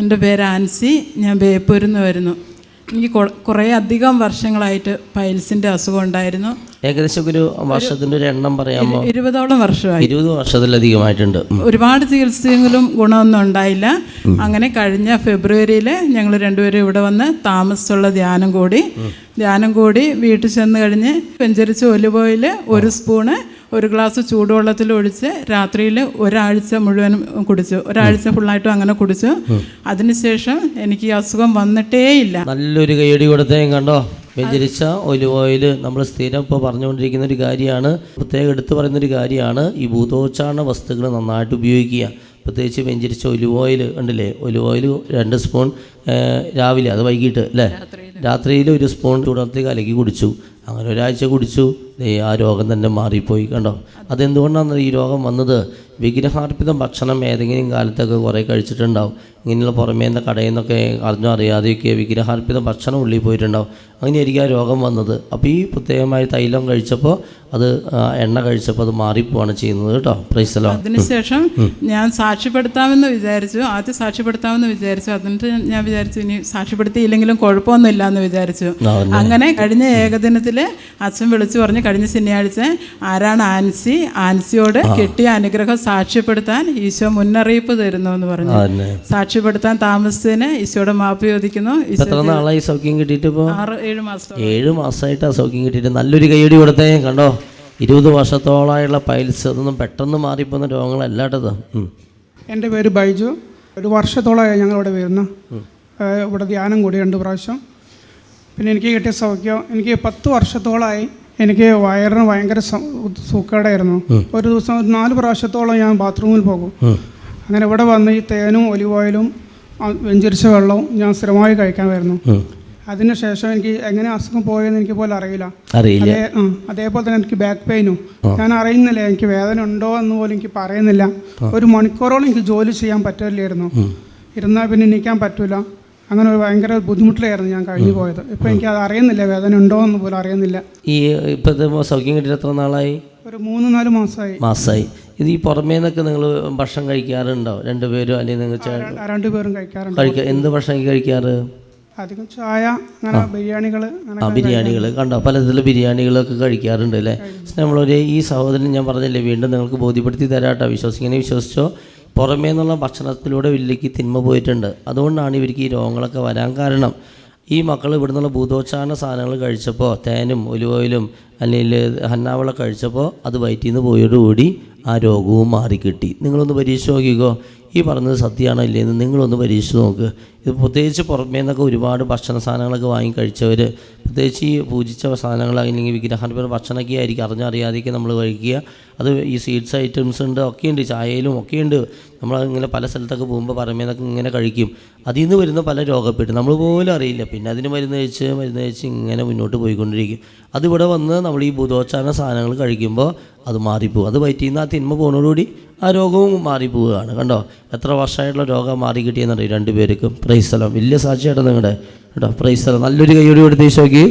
എന്റെ പേര് ആൻസി. ഞാൻ ബേപ്പൂരിൽ നിന്ന് വരുന്നു. എനിക്ക് കുറേ അധികം വർഷങ്ങളായിട്ട് പൈൽസിന്റെ അസുഖം ഉണ്ടായിരുന്നു. ഏകദേശം ഒരു വർഷത്തിന്റെ ഒരു എണ്ണം പറയാമോ? ഇരുപതോളം വർഷമായി. ഇരുപത് വർഷത്തിലധികമായിട്ടുണ്ട്. ഒരുപാട് ചികിത്സയെങ്കിലും ഗുണമൊന്നും ഉണ്ടായില്ല. അങ്ങനെ കഴിഞ്ഞ ഫെബ്രുവരിയിൽ ഞങ്ങൾ രണ്ടുപേരും ഇവിടെ വന്ന് താമസിച്ചുള്ള ധ്യാനം കൂടി. ധ്യാനം കൂടി വീട്ടിൽ ചെന്ന് കഴിഞ്ഞ് പെഞ്ചരിച്ച് ഒലിവ് ഓയിൽ ഒരു സ്പൂണ് ഒരു ഗ്ലാസ് ചൂടുവെള്ളത്തിൽ ഒഴിച്ച് രാത്രിയിൽ ഒരാഴ്ച മുഴുവനും കുടിച്ചു. ഒരാഴ്ച ഫുള്ളായിട്ടും അങ്ങനെ കുടിച്ചു. അതിനുശേഷം എനിക്ക് ഈ അസുഖം വന്നിട്ടേ ഇല്ല. നല്ലൊരു കൈയടി കൊടുത്തേം കണ്ടോ? വ്യഞ്ചരിച്ച ഒലിവ് ഓയിൽ നമ്മൾ സ്ഥിരം ഇപ്പോൾ പറഞ്ഞുകൊണ്ടിരിക്കുന്ന ഒരു കാര്യമാണ്. പ്രത്യേകം എടുത്തു പറയുന്ന ഒരു കാര്യമാണ്. ഈ ഭൂതോച്ചാരണ വസ്തുക്കൾ നന്നായിട്ട് ഉപയോഗിക്കുക. പ്രത്യേകിച്ച് വെഞ്ചരിച്ച ഒലിവ് ഓയിൽ ഉണ്ടല്ലേ ഒലിവ് ഓയിൽ രണ്ട് സ്പൂൺ രാവിലെ അത് വൈകിട്ട് അല്ലേ? രാത്രിയിൽ ഒരു സ്പൂൺ ചൂടത്തേക്ക് കലക്കി കുടിച്ചു. അങ്ങനെ ഒരാഴ്ച കുടിച്ചു. ദേ ആ രോഗം തന്നെ മാറിപ്പോയി കണ്ടോ? അതെന്തുകൊണ്ടാണ് ഈ രോഗം വന്നത്? വിഗ്രഹാർപ്പിത ഭക്ഷണം ഏതെങ്കിലും കാലത്തൊക്കെ കുറേ കഴിച്ചിട്ടുണ്ടാവും. ഇങ്ങനെയുള്ള പുറമേ നിന്ന് കടയിൽ നിന്നൊക്കെ അറിഞ്ഞോ അറിയാതെയൊക്കെ വിഗ്രഹാർപ്പിത ഭക്ഷണം ഉള്ളിൽ പോയിട്ടുണ്ടാവും. അങ്ങനെയായിരിക്കും ആ രോഗം വന്നത്. അപ്പോൾ ഈ പ്രത്യേകമായ തൈലം കഴിച്ചപ്പോൾ അത് എണ്ണ കഴിച്ചപ്പോൾ അത് മാറിപ്പോവാണ് ചെയ്യുന്നത് കേട്ടോ. പ്രൈസലോ അതിനുശേഷം ഞാൻ സാക്ഷ്യപ്പെടുത്താമെന്ന് വിചാരിച്ചു. ആദ്യം സാക്ഷ്യപ്പെടുത്താമെന്ന് വിചാരിച്ചു. അതിനിട്ട് ഞാൻ വിചാരിച്ചു ഇനി സാക്ഷ്യപ്പെടുത്തിയില്ലെങ്കിലും കുഴപ്പമൊന്നുമില്ല എന്ന് വിചാരിച്ചു അങ്ങനെ കഴിഞ്ഞ ഏകദിനത്തിൽ അച്ഛൻ വിളിച്ചു പറഞ്ഞു കഴിഞ്ഞ ശനിയാഴ്ച ആരാണ് ആൻസി? ആൻസിയോട് കിട്ടിയ അനുഗ്രഹം സാക്ഷ്യപ്പെടുത്താൻ ഈശോ മുന്നറിയിപ്പ് തരുന്നു എന്ന് പറഞ്ഞു. സാക്ഷ്യപ്പെടുത്താൻ താമസിച്ചതിന് ഈശോയുടെ മാപ്പ് ചോദിക്കുന്നു. എത്ര നാളായി സൗഖ്യം കിട്ടിയിട്ട് ഇപ്പോൾ ഏഴ് മാസം ഏഴ് മാസമായിട്ട് ആ സൗഖ്യം കിട്ടിയിട്ട് നല്ലൊരു കൈയടി കൊടുത്തേ കണ്ടോ? ഇരുപത് വർഷത്തോളമായുള്ള പൈൽസ് അതൊന്നും പെട്ടെന്ന് മാറിപ്പോകുന്ന രോഗങ്ങളല്ലാട്ടത്. എന്റെ പേര് ബൈജു. ഒരു വർഷത്തോളമായി ഞങ്ങൾ ഇവിടെ വരുന്നു ഇവിടെ ധ്യാനം കൂടി രണ്ട് പ്രാവശ്യം. പിന്നെ എനിക്ക് കിട്ടിയ സൗഖ്യം എനിക്ക് പത്ത് വർഷത്തോളമായി എനിക്ക് വയറിന് ഭയങ്കര സുഖമായിരുന്നു സൂക്കേടായിരുന്നു ഒരു ദിവസം നാല് പ്രാവശ്യത്തോളം ഞാൻ ബാത്റൂമിൽ പോകും. അങ്ങനെ ഇവിടെ വന്ന് ഈ തേനും ഒലിവ് ഓയിലും വെഞ്ചരിച്ച വെള്ളവും ഞാൻ സ്ഥിരമായി കഴിക്കാൻ വരുന്നു ഉം. അതിനുശേഷം എനിക്ക് എങ്ങനെ അസുഖം പോയെന്ന് എനിക്ക് പോലും അറിയില്ല. അറിയില്ല. അതേപോലെ തന്നെ എനിക്ക് ബാക്ക് പെയിനും. ഞാൻ അറിയുന്നില്ല എനിക്ക് വേദന ഉണ്ടോ എന്ന് പോലും എനിക്ക് പറയുന്നില്ല. ഒരു മണിക്കൂറോളം എനിക്ക് ജോലി ചെയ്യാൻ പറ്റില്ലായിരുന്നു. ഇരുന്നാൽ പിന്നെ എണീക്കാൻ പറ്റൂല. അങ്ങനെ ഒരു ഭയങ്കര ബുദ്ധിമുട്ടിലായിരുന്നു ഞാൻ കഴിഞ്ഞു പോയത്. ഇപ്പം എനിക്ക് അത് അറിയുന്നില്ല വേദന ഉണ്ടോ എന്ന് പോലും അറിയുന്നില്ല. ഈ ഇപ്പോഴത്തെ സൗഖ്യം കിട്ടിയിട്ട് എത്ര നാളായി? ഒരു മൂന്ന് നാല് മാസമായി മാസമായി ഇത് ഈ പുറമേ നിന്നൊക്കെ നിങ്ങൾ ഭക്ഷണം കഴിക്കാറുണ്ടോ? രണ്ടുപേരും അല്ലെങ്കിൽ നിങ്ങൾ രണ്ടുപേരും കഴിക്കാറുണ്ട്. കഴിക്കുക എന്ത് ഭക്ഷണം കഴിക്കാറ്? അധികം ചായ അങ്ങനെ ബിരിയാണികൾ ആ ബിരിയാണികൾ കണ്ടോ? പലതരത്തിലുള്ള ബിരിയാണികളൊക്കെ കഴിക്കാറുണ്ട് അല്ലേ? നമ്മളൊരു ഈ സഹോദരൻ ഞാൻ പറഞ്ഞില്ലേ വീണ്ടും നിങ്ങൾക്ക് ബോധ്യപ്പെടുത്തി തരാട്ടോ. വിശ്വസിങ്ങനെ വിശ്വസിച്ചോ? പുറമേ നിന്നുള്ള ഭക്ഷണത്തിലൂടെ വില്ലേക്ക് തിന്മ പോയിട്ടുണ്ട്. അതുകൊണ്ടാണ് ഇവർക്ക് ഈ രോഗങ്ങളൊക്കെ വരാൻ കാരണം. ഈ മക്കൾ ഇവിടെ നിന്നുള്ള ഭൂതോച്ചാരണ സാധനങ്ങൾ കഴിച്ചപ്പോൾ തേനും ഒലിവോയിലും അല്ലെങ്കിൽ ഹന്നാവളം കഴിച്ചപ്പോൾ അത് വയറ്റിൽ നിന്ന് പോയതോടുകൂടി ആ രോഗവും മാറിക്കിട്ടി. നിങ്ങളൊന്ന് പരീക്ഷിച്ച് നോക്കിക്കോ. ഈ പറഞ്ഞത് സത്യമാണോ ഇല്ലേന്ന് നിങ്ങളൊന്ന് പരീക്ഷിച്ച് നോക്ക്. ഇത് പ്രത്യേകിച്ച് പുറമേ നിന്നൊക്കെ ഒരുപാട് ഭക്ഷണ സാധനങ്ങളൊക്കെ വാങ്ങി കഴിച്ചവർ പ്രത്യേകിച്ച് ഈ പൂജിച്ച സാധനങ്ങൾ അല്ലെങ്കിൽ വിഗ്രഹാനുപര ഭക്ഷണമൊക്കെ ആയിരിക്കും. അറിഞ്ഞറിയാതെയൊക്കെ നമ്മൾ കഴിക്കുക. അത് ഈ സ്വീറ്റ്സ് ഐറ്റംസ് ഉണ്ട് ഒക്കെയുണ്ട് ചായയിലും ഒക്കെയുണ്ട് നമ്മൾ ഇങ്ങനെ പല സ്ഥലത്തൊക്കെ പോകുമ്പോൾ പുറമേ നിന്നൊക്കെ ഇങ്ങനെ കഴിക്കും. അതിൽ നിന്ന് വരുന്ന പല രോഗപ്പെട്ട് നമ്മൾ പോലും അറിയില്ല. പിന്നെ അതിന് മരുന്ന് കഴിച്ച് മരുന്ന് കഴിച്ച് ഇങ്ങനെ മുന്നോട്ട് പോയിക്കൊണ്ടിരിക്കും. അതിവിടെ വന്ന് നമ്മൾ ഈ ബുധോച്ചാരണ സാധനങ്ങൾ കഴിക്കുമ്പോൾ അത് മാറിപ്പോകും അത് വയറ്റിൽ നിന്ന് ആ തിന്മ പോകുന്നതോടുകൂടി ആ രോഗവും മാറിപ്പോവുകയാണ്. കണ്ടോ? എത്ര വർഷമായിട്ടുള്ള രോഗം മാറി കിട്ടിയെന്നറിയും? രണ്ടുപേർക്കും പ്രൈസ് സ്ഥലം. വലിയ സാക്ഷിയായിട്ട് നിങ്ങളുടെ കേട്ടോ പ്രൈസ് നല്ലൊരു കൈയോടി കൊടുത്ത് ഈശോയ്ക്ക്